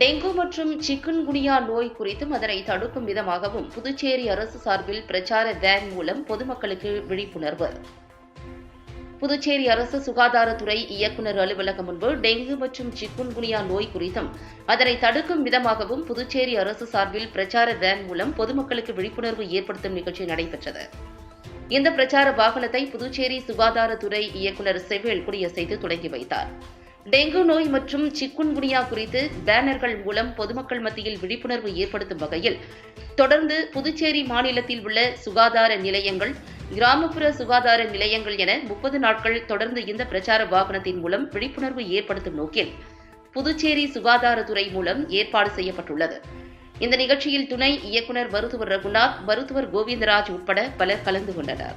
Dengue மற்றும் சிக்குன்குனியா நோய் குறித்தும் அதனை தடுக்கும் விதமாகவும் புதுச்சேரி அரசு சார்பில் பிரச்சார வேன் மூலம் பொதுமக்களுக்கு விழிப்புணர்வு. புதுச்சேரி அரசு சுகாதாரத்துறை இயக்குநர் அலுவலகம் முன்பு டெங்கு மற்றும் சிக்குன்குனியா நோய் குறித்தும் அதனை தடுக்கும் விதமாகவும் புதுச்சேரி அரசு சார்பில் பிரச்சார வேன் மூலம் பொதுமக்களுக்கு விழிப்புணர்வு ஏற்படுத்தும் நிகழ்ச்சி நடைபெற்றது. இந்த பிரச்சார வாகனத்தை புதுச்சேரி சுகாதாரத்துறை இயக்குநர் செவில் குடியசைத்து தொடங்கி வைத்தார். டெங்கு நோய் மற்றும் சிக்குன்குனியா குறித்து பேனர்கள் மூலம் பொதுமக்கள் மத்தியில் விழிப்புணர்வு ஏற்படுத்தும் வகையில் தொடர்ந்து புதுச்சேரி மாநிலத்தில் உள்ள சுகாதார நிலையங்கள் கிராமப்புற சுகாதார நிலையங்கள் என முப்பது நாட்கள் தொடர்ந்து இந்த பிரச்சார வாகனத்தின் மூலம் விழிப்புணர்வு ஏற்படுத்தும் நோக்கில் புதுச்சேரி சுகாதாரத்துறை மூலம் ஏற்பாடு செய்யப்பட்டுள்ளது. இந்த நிகழ்ச்சியில் துணை இயக்குநர் மருத்துவர் ரகுநாத் மருத்துவர் கோவிந்தராஜ் உட்பட பலர் கலந்து கொண்டனர்.